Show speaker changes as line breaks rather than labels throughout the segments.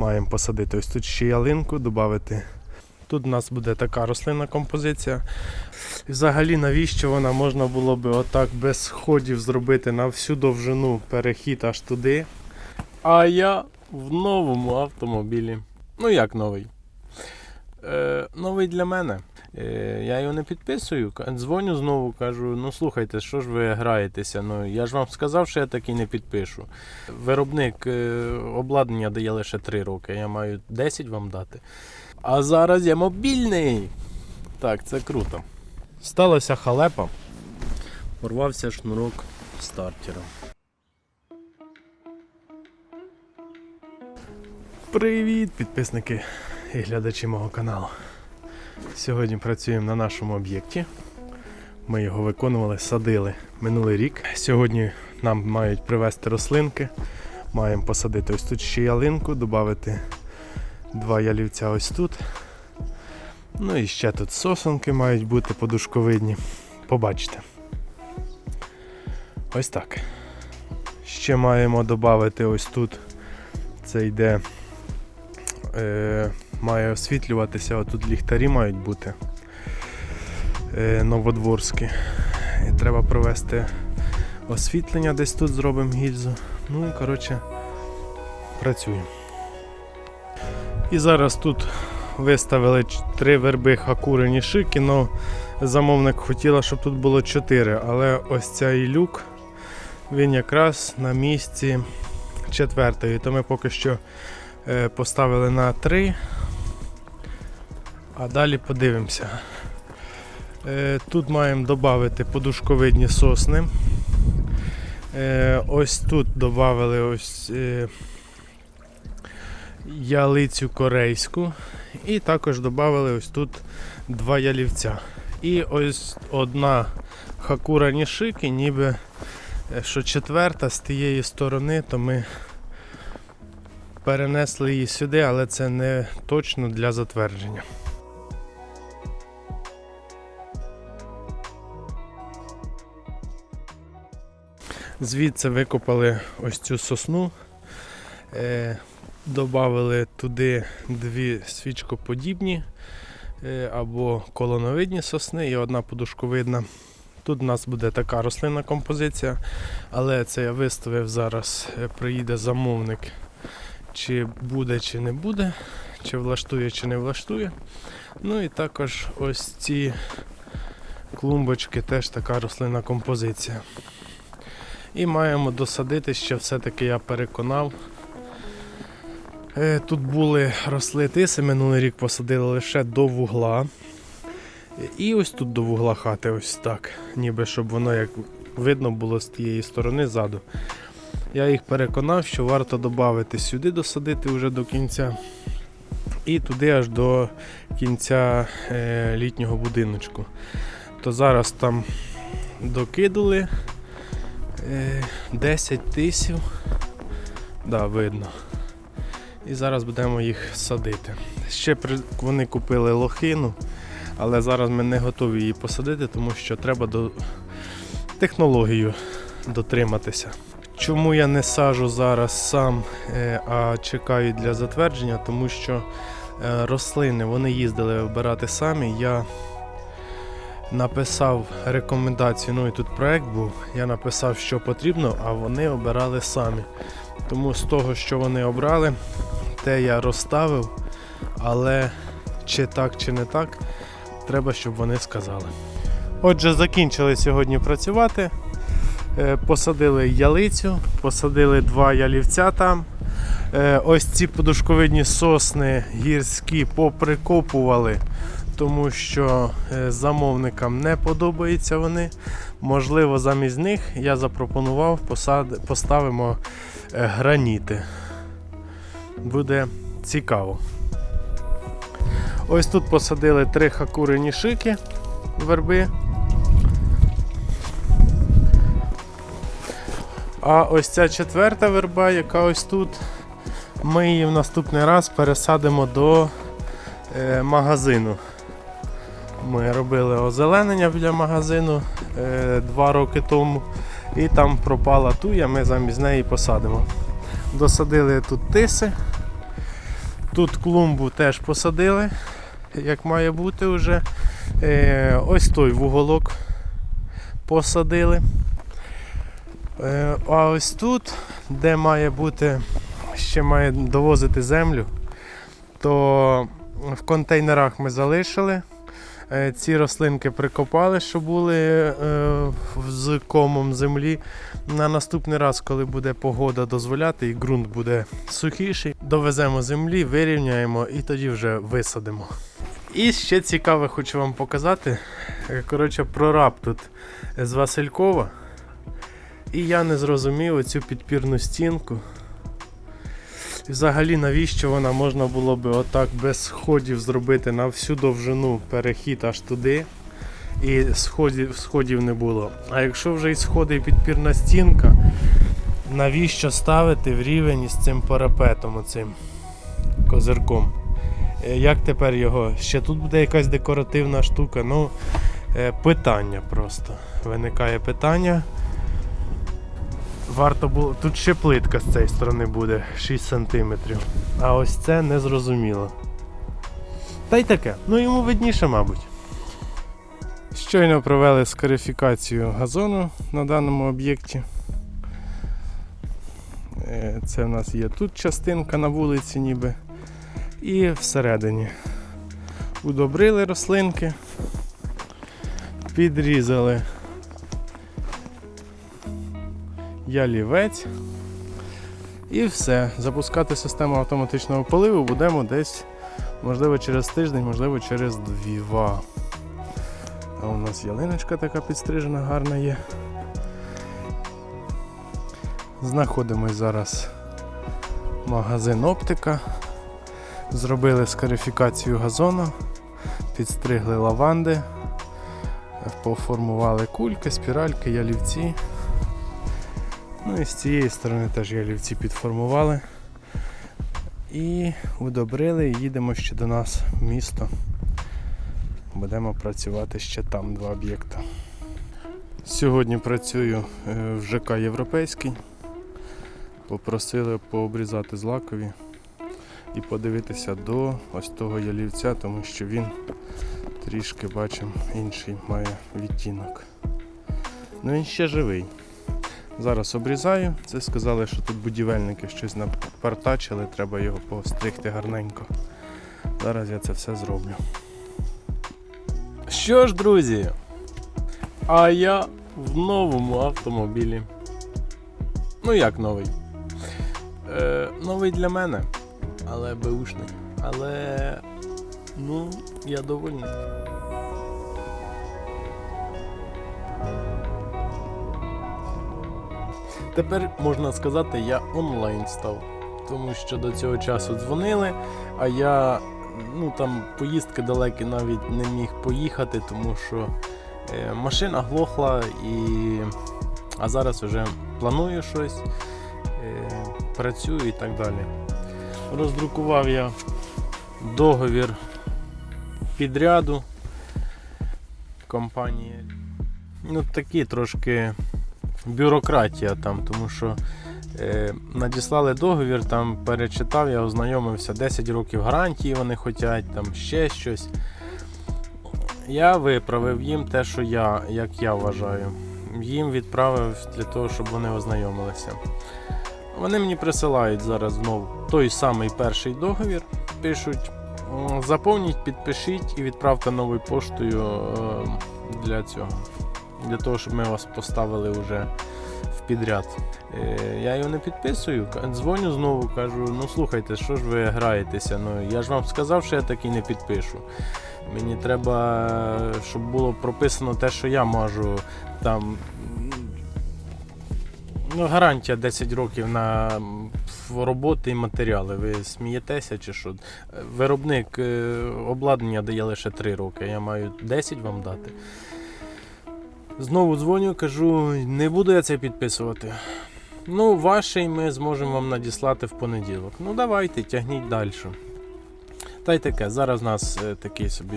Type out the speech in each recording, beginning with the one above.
Маємо посадити ось тут ще ялинку, додати. Тут у нас буде така рослинна композиція. І Взагалі, навіщо вона можна було би отак без сходів зробити на всю довжину перехід аж туди. А я в новому автомобілі. Ну як новий? Е, новий для мене. Е, я його не підписую. Дзвоню знову, кажу: ну слухайте, що ж ви граєтеся? Ну я ж вам сказав, що я такий не підпишу. Виробник е, обладнання дає лише 3 роки, я маю 10 вам дати. А зараз я мобільний. Так, це круто. Сталася халепа. Порвався шнурок стартера. Привіт, підписники і глядачі мого каналу. Сьогодні працюємо на нашому об'єкті. Ми його виконували, садили минулий рік. Сьогодні нам мають привезти рослинки. Маємо посадити ось тут ще ялинку, додати два ялівця ось тут. Ну і ще тут сосонки мають бути подушковидні. Побачите. Ось так. Ще маємо додати ось тут. Це йде. Е, має освітлюватися, отут ліхтарі мають бути е, новодворські. І треба провести освітлення, десь тут зробимо гільзу. Ну коротше працюємо. І зараз тут виставили три верби хакури нішики, але замовник хотіла, щоб тут було чотири, але ось цей люк він якраз на місці четвертої, то ми поки що е, поставили на три, а далі подивимося. Е, Тут маємо додати подушковидні сосни. Е, Ось тут додали ось е, ялицю корейську. І також додали ось тут два ялівця. І ось одна хакура нішики, ніби що четверта з тієї сторони, то ми перенесли її сюди, але це не точно для затвердження. Звідси викопали ось цю сосну, е, додали туди дві свічкоподібні е, або колоновидні сосни і одна подушковидна. Тут у нас буде така рослинна композиція, але це я виставив зараз, е, приїде замовник, чи буде, чи не буде, чи влаштує, чи не влаштує. Ну і також ось ці клумбочки теж така рослинна композиція. І маємо досадити ще все-таки я переконав. Е, Тут були росли тиси, минулий рік посадили лише до вугла. І ось тут до вугла хати, ось так. Ніби щоб воно як видно було з тієї сторони ззаду. Я їх переконав, що варто додати сюди, досадити вже до кінця. І туди аж до кінця е, літнього будиночку. То зараз там докидали 10 тисяч. Да, видно. І зараз будемо їх садити. Ще вони купили лохину, але зараз ми не готові її посадити, тому що треба до технологію дотриматися. Чому я не сажу зараз сам, е, а чекаю для затвердження, тому що е, рослини вони їздили вибирати самі. Я написав рекомендацію, ну і тут проект був. Я написав, що потрібно, а вони обирали самі. Тому з того, що вони обрали, те я розставив, але чи так, чи не так, треба, щоб вони сказали. Отже, закінчили сьогодні працювати. Е, Посадили ялицю, посадили два ялівця там. Е, Ось ці подушковидні сосни гірські поприкопували, тому що е, замовникам не подобаються вони. Можливо, замість них я запропонував посад... поставимо е, граніти. Буде цікаво. Ось тут посадили три хакури нішики верби. А ось ця четверта верба, яка ось тут, ми її в наступний раз пересадимо до е, магазину. Ми робили озеленення біля магазину е, два роки тому, і там пропала туя, ми замість неї посадимо. Досадили тут тиси. Тут клумбу теж посадили, як має бути вже. Е, ось той вуголок посадили. Е, а ось тут, де має бути, ще має довозити землю, то в контейнерах ми залишили. Е, Ці рослинки прикопали, що були е, з комом землі. На наступний раз, коли буде погода дозволяти і ґрунт буде сухіший, довеземо землі, вирівняємо і тоді вже висадимо. І ще цікаве хочу вам показати. Е, Коротше, прораб тут з Василькова. І я не зрозумів оцю підпірну стінку. І взагалі, навіщо вона можна було би отак без сходів зробити на всю довжину перехід аж туди. І сходів, сходів не було. А якщо вже і сходи і підпірна стінка, навіщо ставити в рівень із цим парапетом, оцим козирком? Е, Як тепер його? Ще тут буде якась декоративна штука. Ну, е, питання просто. Виникає питання. Варто було. Тут ще плитка з цієї сторони буде 6 см. А ось це незрозуміло. Та й таке. Ну йому видніше, мабуть. Щойно провели скарифікацію газону на даному об'єкті. Е, Це в нас є тут частинка на вулиці, ніби. І всередині. Удобрили рослинки, підрізали ялівець. І все. Запускати систему автоматичного поливу будемо десь, можливо, через тиждень, можливо, через два. А у нас ялиночка така підстрижена, гарна є. Знаходимось зараз магазин оптика. Зробили скарифікацію газону, підстригли лаванди, поформували кульки, спіральки, ялівці. Ну і з цієї сторони теж ялівці підформували. І удобрили і їдемо ще до нас в місто. Будемо працювати ще там два об'єкти. Сьогодні працюю е, в ЖК Європейський. Попросили пообрізати злакові і подивитися до ось того ялівця, тому що він трішки бачимо інший має відтінок. Ну він ще живий. Зараз обрізаю. Це сказали, що тут будівельники щось напартачили, треба його постригти гарненько. Зараз я це все зроблю. Що ж, друзі? А я в новому автомобілі. Ну як новий? Е, новий для мене, але беушний. Але ну, я довольний. Тепер можна сказати, я онлайн став. Тому що до цього часу дзвонили, а я ну там поїздки далекі навіть не міг поїхати, тому що е, машина глохла і. А зараз вже планую щось, е, працюю і так далі. Роздрукував я договір підряду компанії. Ну, такі трошки бюрократія там, тому що е, надіслали договір, там перечитав, я ознайомився, 10 років гарантії вони хочуть, там ще щось. Я виправив їм те, що я, як я вважаю. Їм відправив для того, щоб вони ознайомилися. Вони мені присилають зараз знову той самий перший договір. Пишуть, заповніть, підпишіть і відправте новою поштою е, для цього. Для того, щоб ми вас поставили вже в підряд. Е, Я його не підписую, дзвоню знову, кажу: ну слухайте, що ж ви граєтеся? Ну я ж вам сказав, що я так і не підпишу. Мені треба, щоб було прописано те, що я можу там. Ну, гарантія 10 років на роботи і матеріали. Ви смієтеся чи що? Виробник е, обладнання дає лише 3 роки, я маю 10 вам дати. Знову дзвоню, кажу, не буду я це підписувати. Ну, ваший ми зможемо вам надіслати в понеділок. Ну давайте, тягніть далі. Та й таке, зараз у нас е, такий собі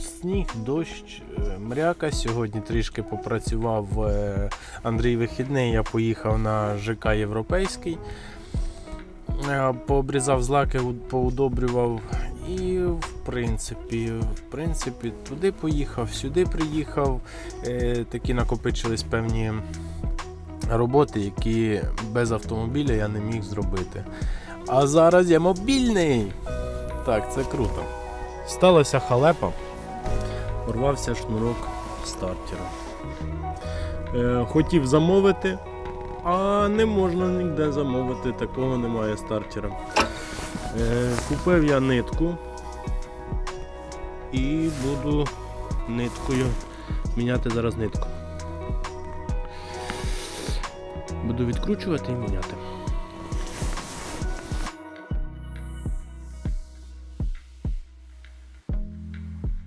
сніг, дощ, е, мряка. Сьогодні трішки попрацював е, Андрій вихідний, я поїхав на ЖК Європейський. Пообрізав злаки, поудобрював і в принципі, в принципі, туди поїхав, сюди приїхав. Е, Такі накопичились певні роботи, які без автомобіля я не міг зробити. А зараз я мобільний. Так, це круто. Сталася халепа. Порвався шнурок стартера. Е, хотів замовити, а не можна ніде замовити, такого немає стартера. Е, купив я нитку і буду ниткою міняти зараз нитку. Буду відкручувати і міняти.